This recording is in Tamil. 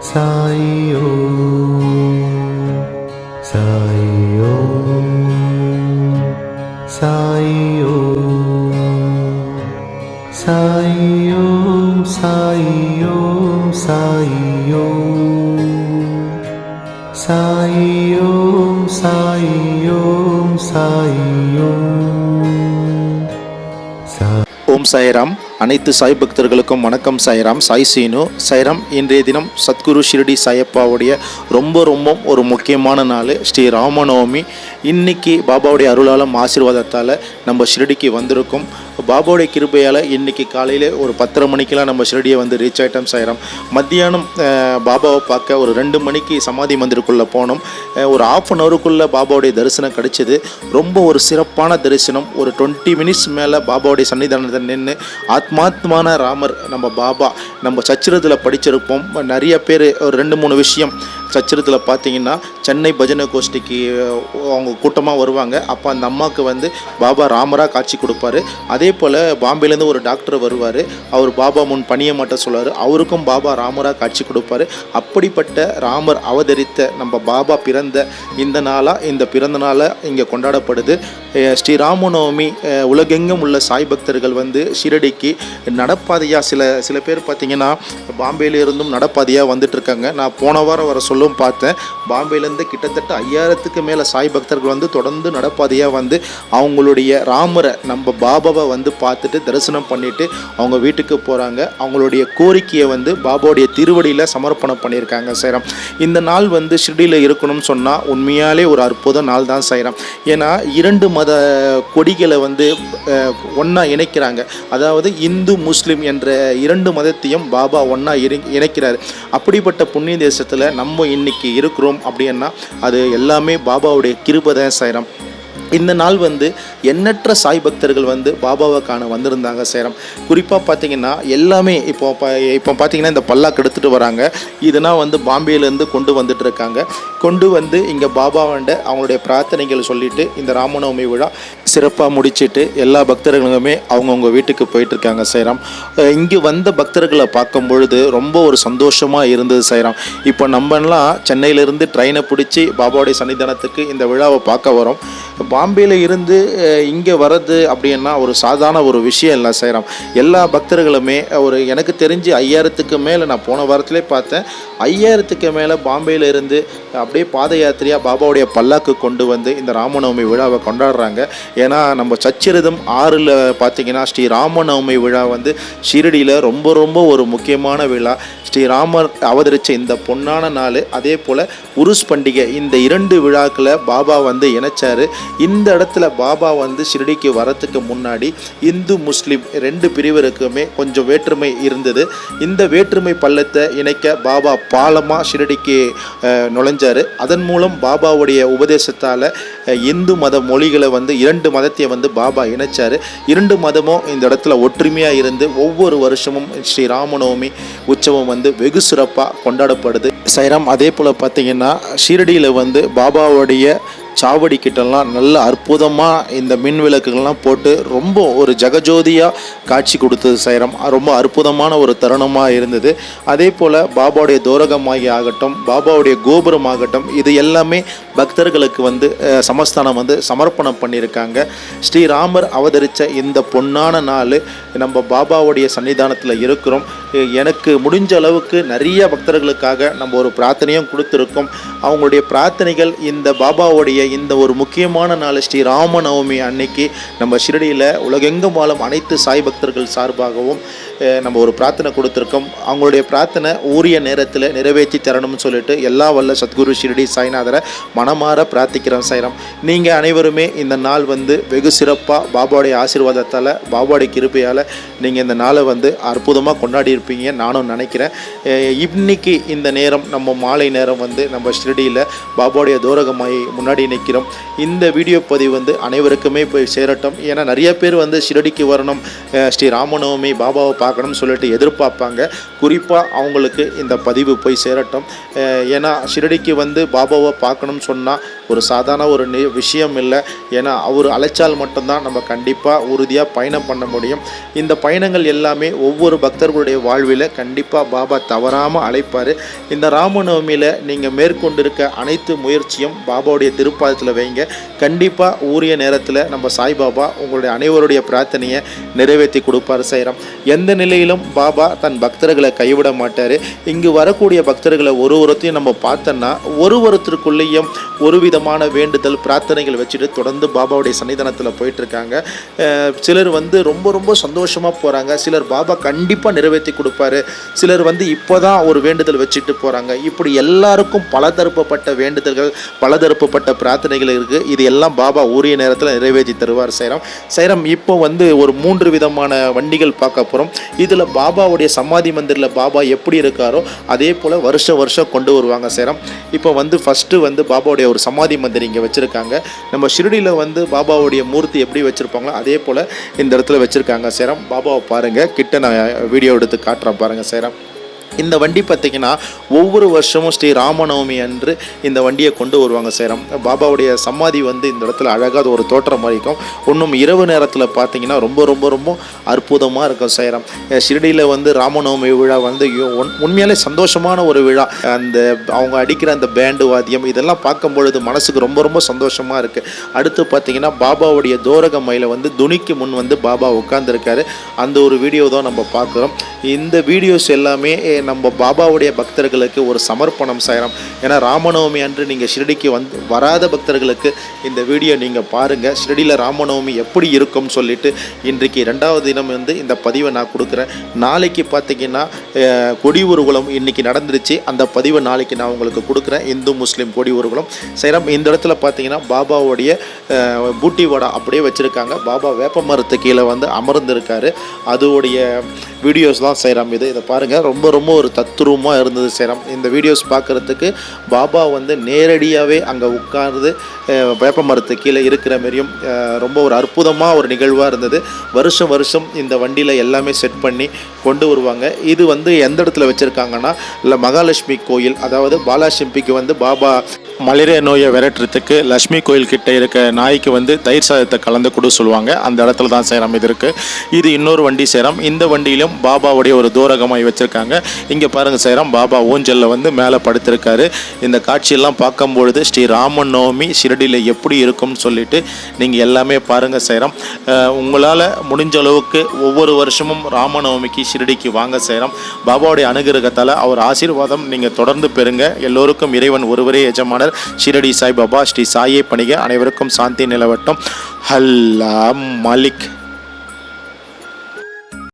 Sai ôm Sai ôm Sai ôm Sai ôm Sai ôm Sai ôm Sai ôm Sai ôm Sai ôm Sai ôm. Sai ôm அனைத்து சாய் பக்தர்களுக்கும் வணக்கம் சாய்ராம். சாய் சீனு. சாய்ராம் இன்றைய தினம் சத்குரு ஷிரடி சாயப்பாவுடைய ரொம்ப ரொம்ப ஒரு முக்கியமான நாள். ஸ்ரீ ராமநவமி. இன்னைக்கு பாபாவுடைய அருளாலும் ஆசீர்வாதத்தால் நம்ம ஷிரடிக்கு வந்திருக்கோம். பாபாவுடைய கிருபையால் இன்றைக்கி காலையில் ஒரு பத்தரை மணிக்கெலாம் நம்ம ஷிரடியை வந்து ரீச் ஆகிட்டோம் சாய்ராம். மத்தியானம் பாபாவை பார்க்க ஒரு ரெண்டு மணிக்கு சமாதி மந்திருக்குள்ளே போனோம். ஒரு ஆஃப் அன் ஹவருக்குள்ளே பாபாவுடைய தரிசனம் கிடைச்சிது. ரொம்ப ஒரு சிறப்பான தரிசனம். ஒரு டுவெண்ட்டி மினிட்ஸ் மேலே பாபாவுடைய சன்னிதானத்தை நின்று ஆத்மாத்மான ராமர் நம்ம பாபா நம்ம சச்சிரத்தில் படிச்சிருப்போம். நிறைய பேர் ஒரு ரெண்டு மூணு விஷயம் சச்சரத்தில் பார்த்தீங்கன்னா சென்னை பஜனை கோஷ்டிக்கு அவங்க கூட்டமாக வருவாங்க. அப்போ அந்த அம்மாவுக்கு வந்து பாபா ராமராக காட்சி கொடுப்பாரு. அதே போல் பாம்பேலேருந்து ஒரு டாக்டர் வருவார். அவர் பாபா முன் பணிய மாட்ட சொல்லுவார். அவருக்கும் பாபா ராமராக காட்சி கொடுப்பாரு. அப்படிப்பட்ட ராமர் அவதரித்த நம்ம பாபா பிறந்த இந்த நாளாக இந்த பிறந்த நாளாக இங்கே கொண்டாடப்படுது. ஸ்ரீராமநவமி ஸ்ரீ ராமநவமி உலகெங்கும் உள்ள சாய் பக்தர்கள் வந்து ஷிரடிக்கு நடப்பாதையாக சில சில பேர் பார்த்தீங்கன்னா பாம்பேலேருந்தும் நடப்பாதையாக வந்துட்டுருக்காங்க நான் போன வாரம் வர சொல்லும் பார்த்தேன். பாம்பேலேருந்து கிட்டத்தட்ட ஐயாயிரத்துக்கு மேலே சாய் பக்தர்கள் வந்து தொடர்ந்து நடப்பாதையாக வந்து அவங்களுடைய ராமரை நம்ம பாபாவை வந்து பார்த்துட்டு தரிசனம் பண்ணிவிட்டு அவங்க வீட்டுக்கு போகிறாங்க அவங்களுடைய கோரிக்கையை வந்து பாபாவுடைய திருவடியில் சமர்ப்பணம் பண்ணியிருக்காங்க சேரம். இந்த நாள் வந்து ஷிரடியில் இருக்கணும்னு சொன்னால் உண்மையாலே ஒரு அற்புத நாள் தான் செய்கிறோம் ஏன்னா இரண்டு மத கொடிகளை வந்து ஒன்றா இணைக்கிறாங்க. அதாவது இந்து முஸ்லீம் என்ற இரண்டு மதத்தையும் பாபா ஒன்றா இணைக்கிறார். அப்படிப்பட்ட புண்ணிய தேசத்தில் நம்ம இன்னைக்கு இருக்கிறோம் அப்படின்னா அது எல்லாமே பாபாவுடைய கிருபதன் சைரம் இந்த நாள் வந்து எண்ணற்ற சாய் பக்தர்கள் வந்து பாபாவை காண வந்திருந்தாங்க சேரம். குறிப்பாக பார்த்தீங்கன்னா எல்லாமே இப்போ ப இப்போ பார்த்தீங்கன்னா இந்த பல்லாக்கு எடுத்துகிட்டு வராங்க. இதெல்லாம் வந்து பாம்பேலேருந்து கொண்டு வந்துட்டு இருக்காங்க கொண்டு வந்து இங்கே பாபாவண்ட அவங்களுடைய பிரார்த்தனைகள் சொல்லிட்டு இந்த ராமநவமி விழா சிறப்பாக முடிச்சிட்டு எல்லா பக்தர்களுமே அவங்கவுங்க வீட்டுக்கு போயிட்டுருக்காங்க சேரம். இங்கே வந்த பக்தர்களை பார்க்கும் பொழுது ரொம்ப ஒரு சந்தோஷமாக இருந்தது சேரம். இப்போ நம்மலாம் சென்னையிலேருந்து ட்ரெயினை பிடிச்சி பாபாவுடைய சன்னிதானத்துக்கு இந்த விழாவை பார்க்க வரோம். பாம்பேயில் இருந்து இங்கே வர்றது அப்படின்னா ஒரு சாதாரண ஒரு விஷயம் இல்லை செய்கிறோம் எல்லா பக்தர்களுமே ஒரு எனக்கு தெரிஞ்சு ஐயாயிரத்துக்கு மேலே நான் போன வாரத்திலே பார்த்தேன். ஐயாயிரத்துக்கு மேலே பாம்பேயில் இருந்து அப்படியே பாத யாத்திரையாக பாபாவுடைய பல்லாக்கு கொண்டு வந்து இந்த ராமநவமி விழாவை கொண்டாடுறாங்க. ஏன்னா நம்ம சச்சிரதம் ஆறில் பார்த்தீங்கன்னா ஸ்ரீ ராமநவமி விழா வந்து ஷிரடியில் ரொம்ப ரொம்ப ஒரு முக்கியமான விழா. ஸ்ரீராமர் அவதரித்த இந்த பொன்னான நாள் அதே போல் உருஸ் பண்டிகை இந்த இரண்டு விழாக்களை பாபா வந்து இணைச்சாரு. இந்த இடத்துல பாபா வந்து ஷிரடிக்கு வரத்துக்கு முன்னாடி இந்து முஸ்லீம் ரெண்டு பிரிவருக்குமே கொஞ்சம் வேற்றுமை இருந்தது. இந்த வேற்றுமை பள்ளத்தை இணைக்க பாபா பாலமாக ஷிரடிக்கு நுழைஞ்சார் நுழைஞ்சாரு. அதன் மூலம் பாபாவுடைய உபதேசத்தால் இந்து மத மொழிகளை வந்து இரண்டு மதத்தையும் வந்து பாபா இணைச்சாரு. இரண்டு மதமும் இந்த இடத்துல ஒற்றுமையாக இருந்து ஒவ்வொரு வருஷமும் ஸ்ரீ ராமநவமி உற்சவம் வந்து வெகு சிறப்பாக கொண்டாடப்படுது. சைராம் அதே போல் பார்த்தீங்கன்னா ஷீரடியில் வந்து பாபாவுடைய சாவடி கிட்டலாம் நல்ல அற்புதமாக இந்த மின் விளக்குகள்லாம் போட்டு ரொம்ப ஒரு ஜெகஜோதியாக காட்சி கொடுத்தது சைரம். ரொம்ப அற்புதமான ஒரு தருணமாக இருந்தது. அதே போல் பாபாவுடைய தோரகமாகி ஆகட்டும் பாபாவுடைய கோபுரம் ஆகட்டும் இது எல்லாமே பக்தர்களுக்கு வந்து சமஸ்தானம் வந்து சமர்ப்பணம் பண்ணியிருக்காங்க. ஸ்ரீராமர் அவதரித்த இந்த பொன்னான நாள் நம்ம பாபாவுடைய சன்னிதானத்தில் இருக்கிறோம். எனக்கு முடிஞ்ச அளவுக்கு நிறைய பக்தர்களுக்காக நம்ம ஒரு பிரார்த்தனையும் கொடுத்துருக்கோம். அவங்களுடைய பிரார்த்தனைகள் இந்த பாபாவுடைய இந்த ஒரு முக்கியமான நாள் ஸ்ரீ ராமநவமி அன்னைக்கு நம்ம ஷிரடியில் உலகெங்கும் வாழும் அனைத்து சாய் பக்தர்கள் சார்பாகவும் நம்ம ஒரு பிரார்த்தனை கொடுத்துருக்கோம். அவங்களுடைய பிரார்த்தனை உரிய நேரத்தில் நிறைவேற்றி தரணும்னு சொல்லிட்டு எல்லா வல்ல சத்குரு ஷிரடி சாய்நாதரை மனமாற பிரார்த்திக்கிறோம் சாய்ராம். நீங்கள் அனைவருமே இந்த நாள் வந்து வெகு சிறப்பாக பாபாவுடைய ஆசீர்வாதத்தால் பாபாவுடைய கிருபையால் நீங்கள் இந்த நாளை வந்து அற்புதமாக கொண்டாடி இருப்பீங்க நானும் நினைக்கிறேன். இன்னைக்கு இந்த நேரம் நம்ம மாலை நேரம் வந்து நம்ம ஷிரடியில் பாபாவுடைய தோரகமாயை முன்னாடி நிற்கிறோம் இந்த வீடியோ பதிவு வந்து அனைவருக்குமே போய் சேரட்டும். ஏன்னா நிறைய பேர் வந்து ஷிரடிக்கு வரணும். ஸ்ரீ ராமநவமி பாபாவை பார்க்கணும்னு சொல்லிட்டு எதிர்பார்ப்பாங்க. குறிப்பாக அவங்களுக்கு இந்த பதிவு போய் சேரட்டும். ஏன்னா ஷிரடிக்கு வந்து பாபாவை பார்க்கணும்னு சொன்னால் ஒரு சாதாரண ஒரு நி- விஷயம் இல்லை. ஏன்னா அவர் அழைச்சால் மட்டும்தான் நம்ம கண்டிப்பாக உறுதியாக பயணம் பண்ண முடியும். இந்த பயணங்கள் எல்லாமே ஒவ்வொரு பக்தர்களுடைய வாழ்வில் கண்டிப்பாக பாபா தவறாமல் அழைப்பார். இந்த ராமநவமியில் நீங்கள் மேற்கொண்டிருக்க அனைத்து முயற்சியும் பாபாவுடைய திருப்பாதத்தில் வைங்க. கண்டிப்பாக உரிய நேரத்தில் நம்ம சாய்பாபா உங்களுடைய அனைவருடைய பிரார்த்தனையை நிறைவேற்றி கொடுப்பார் செய்கிறோம் எந்த நிலையிலும் பாபா தன் பக்தர்களை கைவிட மாட்டார். இங்கு வரக்கூடிய பக்தர்களை ஒரு ஒருத்தையும் நம்ம பார்த்தோன்னா ஒரு ஒருத்தருக்குள்ளேயும் ஒரு விதமான வேண்டுதல் பிரார்த்தனைகள் வச்சுட்டு தொடர்ந்து பாபாவுடைய சன்னிதானத்தில் போயிட்டுருக்காங்க. சிலர் வந்து ரொம்ப ரொம்ப சந்தோஷமாக போகிறாங்க சிலர் பாபா கண்டிப்பாக நிறைவேற்றி கொடுப்பாரு. சிலர் வந்து இப்போ தான் ஒரு வேண்டுதல் வச்சுட்டு போகிறாங்க இப்படி எல்லாருக்கும் பலதரப்பப்பட்ட வேண்டுதல்கள் பலதரப்பட்ட பிரார்த்தனைகள் இருக்குது இது எல்லாம் பாபா உரிய நேரத்தில் நிறைவேற்றி தருவார் சைரம். சைரம் இப்போ வந்து ஒரு மூன்று விதமான வண்டிகள் பார்க்க போகிறோம் இதில் பாபாவுடைய சமாதி மந்திரில் பாபா எப்படி இருக்காரோ அதே போல் வருஷம் வருஷம் கொண்டு வருவாங்க சேரம். இப்போ வந்து ஃபஸ்ட்டு வந்து பாபாவுடைய ஒரு சமாதி மந்திரி இங்கே வச்சுருக்காங்க. நம்ம ஷிரடியில் வந்து பாபாவுடைய மூர்த்தி எப்படி வச்சுருப்பாங்களோ அதே போல் இந்த இடத்துல வச்சுருக்காங்க சேரம். பாபாவை பாருங்கள் கிட்ட நான் வீடியோ எடுத்து காட்டுறேன் பாருங்கள் சேரம். இந்த வண்டி பார்த்திங்கன்னா ஒவ்வொரு வருஷமும் ஸ்ரீ ராமநவமி அன்று இந்த வண்டியை கொண்டு வருவாங்க சேரம். பாபாவுடைய சமாதி வந்து இந்த இடத்துல அழகாக ஒரு தோற்றம் மாதிரி இருக்கும். இன்னும் இரவு நேரத்தில் பார்த்தீங்கன்னா ரொம்ப ரொம்ப ரொம்ப அற்புதமாக இருக்கும் சேரம். ஷிரடியில் வந்து ராமநவமி விழா வந்து யோ- உண்- உண்மையாலே சந்தோஷமான ஒரு விழா. அந்த அவங்க அடிக்கிற அந்த பேண்டு வாத்தியம் இதெல்லாம் பார்க்கும் பொழுது மனசுக்கு ரொம்ப ரொம்ப சந்தோஷமாக இருக்குது அடுத்து பார்த்தீங்கன்னா பாபாவுடைய தோரக மயில வந்து துணிக்கு முன் வந்து பாபா உட்கார்ந்துருக்காரு. அந்த ஒரு வீடியோ தான் நம்ம பார்க்குறோம். இந்த வீடியோஸ் எல்லாமே நம்ம பாபாவுடைய பக்தர்களுக்கு ஒரு சமர்ப்பணம் செய்கிறோம் ஏன்னா ராமநவமி அன்று நீங்கள் ஷிரடிக்கு வந்து வராத பக்தர்களுக்கு இந்த வீடியோ நீங்கள் பாருங்கள் ஷிரடியில் ராமநவமி எப்படி இருக்கும்னு சொல்லிட்டு இன்றைக்கு ரெண்டாவது தினம் வந்து இந்த பதிவை நான் கொடுக்குறேன். நாளைக்கு பார்த்தீங்கன்னா கொடி ஊர்வலம் இன்றைக்கி நடந்துருச்சு. அந்த பதிவை நாளைக்கு நான் உங்களுக்கு கொடுக்குறேன். இந்து முஸ்லீம் கொடி ஊர்வலம் செய்கிறோம் இந்த இடத்துல பார்த்தீங்கன்னா பாபாவுடைய பூட்டி வடை அப்படியே வச்சுருக்காங்க. பாபா வேப்ப மரத்து கீழே வந்து அமர்ந்திருக்காரு. அதோடைய வீடியோஸ் தான் செய்கிறோம் இது இதை பாருங்கள் ரொம்ப ரொம்ப ஒரு தத்துரூபமாக இருந்தது சேலம் இந்த வீடியோஸ் பார்க்குறதுக்கு பாபா வந்து நேரடியாகவே அங்கே உட்கார்ந்து வேப்ப மரத்து கீழே இருக்கிற மாரியும் ரொம்ப ஒரு அற்புதமாக ஒரு நிகழ்வாக இருந்தது. வருஷம் வருஷம் இந்த வண்டியில் எல்லாமே செட் பண்ணி கொண்டு வருவாங்க. இது வந்து எந்த இடத்துல வச்சுருக்காங்கன்னா இல்லை மகாலட்சுமி கோயில் அதாவது பாலாசிம்பிக்கு வந்து பாபா மலேரியா நோயை விரட்டுறதுக்கு லக்ஷ்மி கோயில் கிட்ட இருக்க நாய்க்கு வந்து தயிர் சாதத்தை கலந்து கொடு சொல்லுவாங்க. அந்த இடத்துல தான் சேரம் இது இருக்குது இது இன்னொரு வண்டி சேரம். இந்த வண்டியிலும் பாபாவுடைய ஒரு தூரகமாய் வச்சுருக்காங்க. இங்கே பாருங்கள் சைராம் பாபா ஊஞ்சலில் வந்து மேலே படுத்திருக்காரு. இந்த காட்சியெல்லாம் பார்க்கும்பொழுது ஸ்ரீ ராமன் நவமி ஷிரடியில் எப்படி இருக்கும்னு சொல்லிட்டு நீங்கள் எல்லாமே பாருங்கள் சைராம். உங்களால் முடிஞ்ச அளவுக்கு ஒவ்வொரு வருஷமும் ராமநவமிக்கு ஷிரடிக்கு வாங்க சேரம். பாபாவுடைய அனுகிரகத்தால் அவர் ஆசீர்வாதம் நீங்கள் தொடர்ந்து பெறுங்க. எல்லோருக்கும் இறைவன் ஒருவரே எஜமானர். ஷிரடி சாய்பாபா ஸ்ரீ சாயை பணிக. அனைவருக்கும் சாந்தி நிலவட்டும். ஹல்லா மலிக்.